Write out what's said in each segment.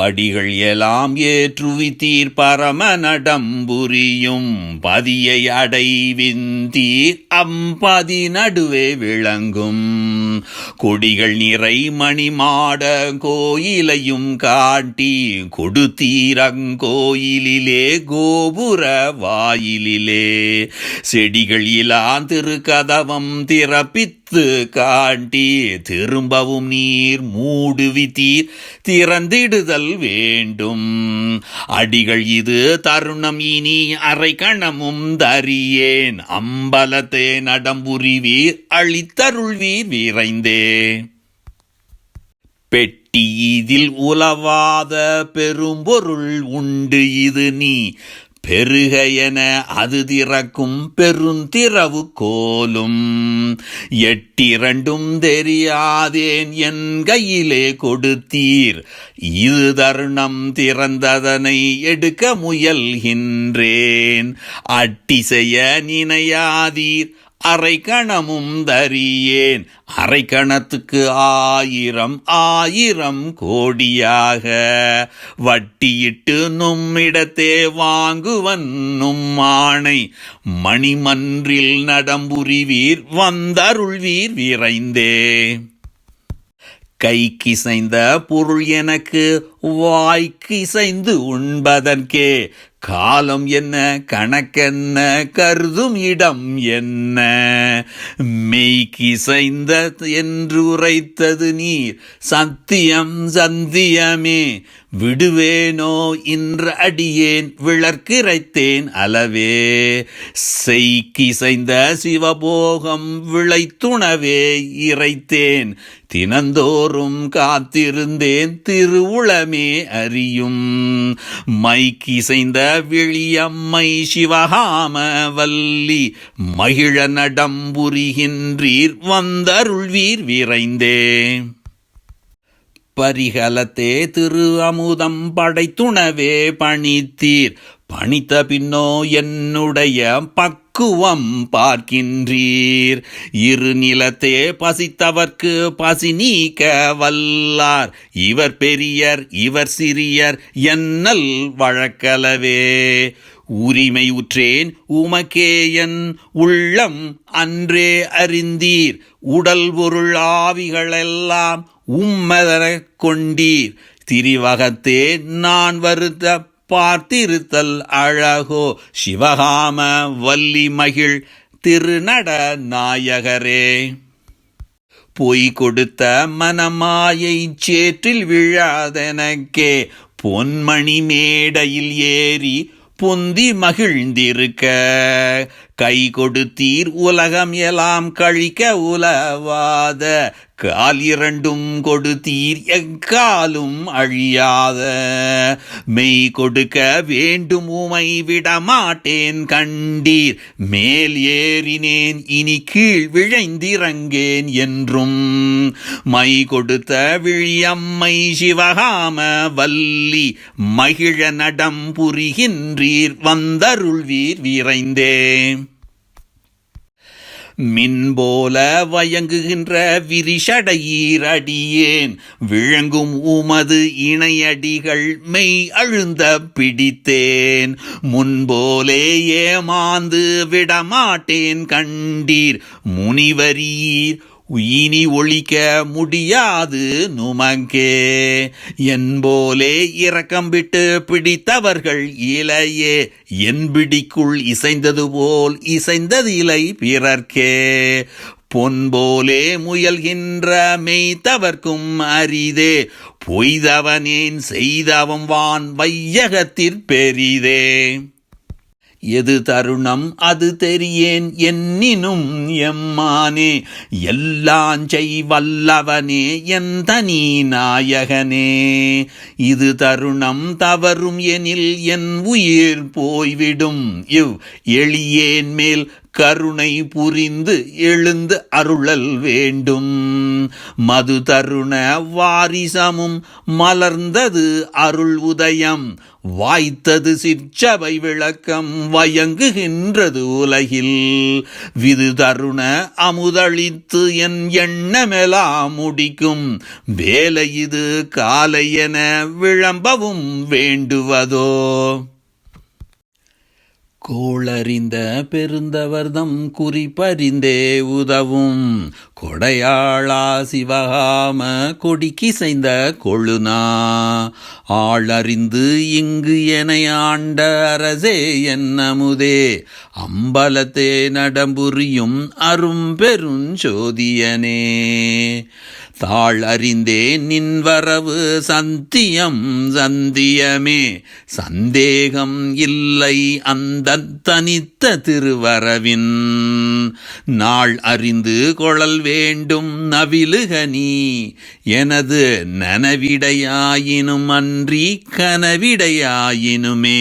படிகள் எல்லாம் ஏற்றுவித்தீர் பரம நடம்புரியும். பதியை அடைவிந்தீர் அம்பதி நடுவே விளங்கும். கொடிகள் நிறை மணிமாட கோயிலையும் காட்டி கொடுத்தீரங்கோயிலிலே கோபுர வாயிலிலே. செடிகள் இலாம் திறப்பித்து திறப்பித்து காட்டி திரும்பவும் நீர் மூடுவித்தீர் திறந்திடுதல் வேண்டும். அடிகள் இது தருணம் இனி அரை கணமும் தரியேன். அம்பலத்தே நடம்புரிவீர் அழித்தருள்வீர் விரைந்தே. பெட்டி இதில் உலவாத பெரும்பொருள் உண்டு இது நீ. பெருக என அது திறக்கும் பெருந்திரவு கோலும். எட்டிரண்டும் தெரியாதேன் என் கையிலே கொடுத்தீர். இது தருணம் திறந்ததனை எடுக்க முயல்கின்றேன். அட்டி செய்ய நினையாதீர். அரை கணமும் தரியேன். அரை கணத்துக்கு ஆயிரம் ஆயிரம் கோடியாக. வட்டியிட்டு நும்மிடத்தே வாங்குவன் நும்மானை. மணிமன்றில் நடம்புரிவீர் வந்தருள்வீர் விரைந்தே. கைக்கிசைந்த பொருள் எனக்கு வாய்க்கிசைந்து உண்பதற்கே. காலம் என்ன கணக்கென்ன கருதும் இடம் என்ன? மெய்கிசைந்த என்று உரைத்தது நீர். சத்தியம் சந்தியமே விடுவேனோ இன்று அடியேன் விளர்க்கிரைத்தேன் அளவே. செய்கிசைந்த சிவபோகம் விளைத்துணவே இறைத்தேன். தினந்தோறும் காத்திருந்தேன் திருவுளமே அறியும். மைக்கிசைந்த விழியம்மை சிவகாம வல்லி மகிழ நடம்புரிகின்றீர் வந்தருள்வீர் விரைந்தேன் பரிகலத்தே திரு அமுதம் படைத்துணவே பணித்தீர். பணித்த பின்னோ என்னுடைய பக்குவம் பார்க்கின்றீர். இரு நிலத்தே பசித்தவர்க்கு பசி நீக்க வல்லார். இவர் பெரியர் இவர் சிறியர் என்னல் வழக்கலவே. உரிமை உற்றேன் உமக்கேயன் உள்ளம் அன்றே அறிந்தீர். உடல் பொருள் ஆவிகளெல்லாம் உம்மதனக் கொண்டீர். திரிவகத்தே நான் வருத்த பார்த்திருத்தல் அழகோ. சிவகாம வள்ளி மகிழ் திருநட நாயகரே. பொய் கொடுத்த மனமாயை சேற்றில் விழாதெனக்கே. பொன்மணி மேடையில் ஏறி பொந்தி மகிழ்ந்திருக்க. கை கொடுத்தீர் உலகம் எல்லாம் கழிக்க உலவாத. கால் இரண்டும் கொடுத்தீர் எக்காலும் அழியாத. மெய் கொடுக்க வேண்டும் உமை விடமாட்டேன் கண்டீர். மேல் ஏறினேன் இனி கீழ் விழைந்திறங்கேன் என்றும். மை கொடுத்த விழியம்மை சிவகாம வல்லி. மகிழ நடம் புரிகின்றீர் வந்தருள்வீர் விரைந்தேன். மின்போல வயங்குகின்ற விரிஷடையீரடியேன் விளங்கும் உமது இணையடிகள் மெய் அழுந்த பிடித்தேன். முன்போலே ஏமாந்து விடமாட்டேன் கண்டீர். முனிவரீர் இனி ஒழிக்க முடியாது நுமக்கே என்போலே இரக்கம் விட்டு பிடித்தவர்கள் இலையே என் பிடிக்குள் இசைந்தது போல் இசைந்தது இலை பிறர்க்கே. பொன்போலே முயல்கின்ற மெய்த்தவர்க்கும் அரிதே பொய்தவனேன் செய்தவம் வான் வையகத்திற் பெரிதே. எது தருணம் அது தெரியேன் என்னினும் எம்மானே எல்லாஞ்செய் வல்லவனே என் தனி நாயகனே. இது தருணம் தவறும் எனில் என் உயிர் போய்விடும். இவ் எளியேன் மேல் கருணை புரிந்து எழுந்து அருளல் வேண்டும். மது தருண வாரிசமும் மலர்ந்தது அருள் உதயம். வாய்த்தது சிற்சபை விளக்கம் வயங்குகின்றது உலகில். விது தருண அமுதளித்து என் எண்ணமெலாம் முடிக்கும். வேலை இது காலை என விளம்பவும் வேண்டுவதோ? கோளறிந்த பெருந்தவர்தம் குறிப்பறிந்தே உதவும். கொடையாளா சிவகாம கொடிக்கிசைந்த கொழுனா ஆளறிந்து இங்கு என ஆண்ட அரசே என்னமுதே. அம்பலத்தே நடம்புரியும் அரும் பெருஞ்சோதியனே தாழ் அறிந்தே நின் வரவு சந்தியம் சந்தியமே. சந்தேகம் இல்லை அந்த தனித்த திருவரவின். நாள் அறிந்து கொழல் வேண்டும் நவிலுக நீ. எனது நனவிடையாயினும் அன்றி கனவிடையாயினுமே.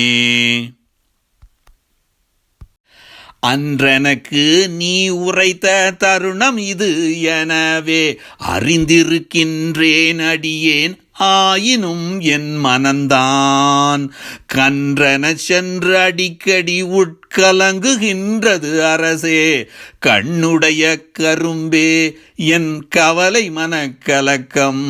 அன்றெனக்கு நீ உரைத்த தருணம் இது. எனவே அறிந்திருக்கின்றேன் அடியேன் ஆயினும் என் மனந்தான் கன்றன சென்று அடிக்கடி உட்கலங்குகின்றது அரசே. கண்ணுடைய கரும்பே என் கவலை மனக்கலக்கம்.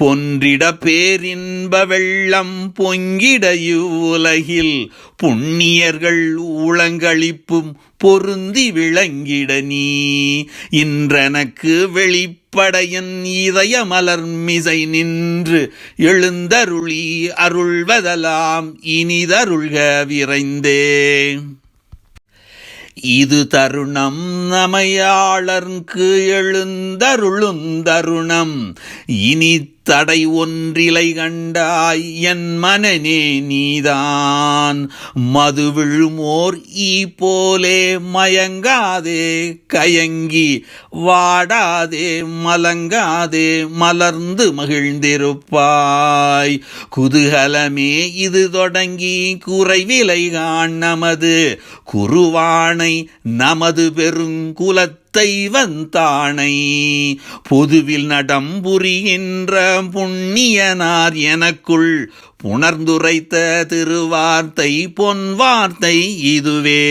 பொன்றிட பேரின்ப வெள்ளம் பொங்கிட இவ்வுலகில் புண்ணியர்கள் ஊழங்களிப்பும் பொருந்தி விளங்கிட நீ. இன்றனக்கு இப்படையின் இதய மலர்மிசை நின்று எழுந்தருளி அருள்வதலாம் இனிதருள்க விரைந்தே. இது தருணம் நமையாளர்க்கு எழுந்தருளும் தருணம். இனி தடை ஒன்றிலை கண்டாய் என் மனநே நீதான். மது விழுமோர் ஈ போலே மயங்காதே கயங்கி வாடாதே மலங்காதே மலர்ந்து மகிழ்ந்திருப்பாய். குதூகலமே இது தொடங்கி குறைவிலை காண் நமது குருவானை நமது பெருங்குலத்தை வந்தானை. பொதுவில் நடம்புரிகின்ற புண்ணியனார் எனக்குள் புணர்ந்துரைத்த திருவார்த்தை பொன் வார்த்தை இதுவே.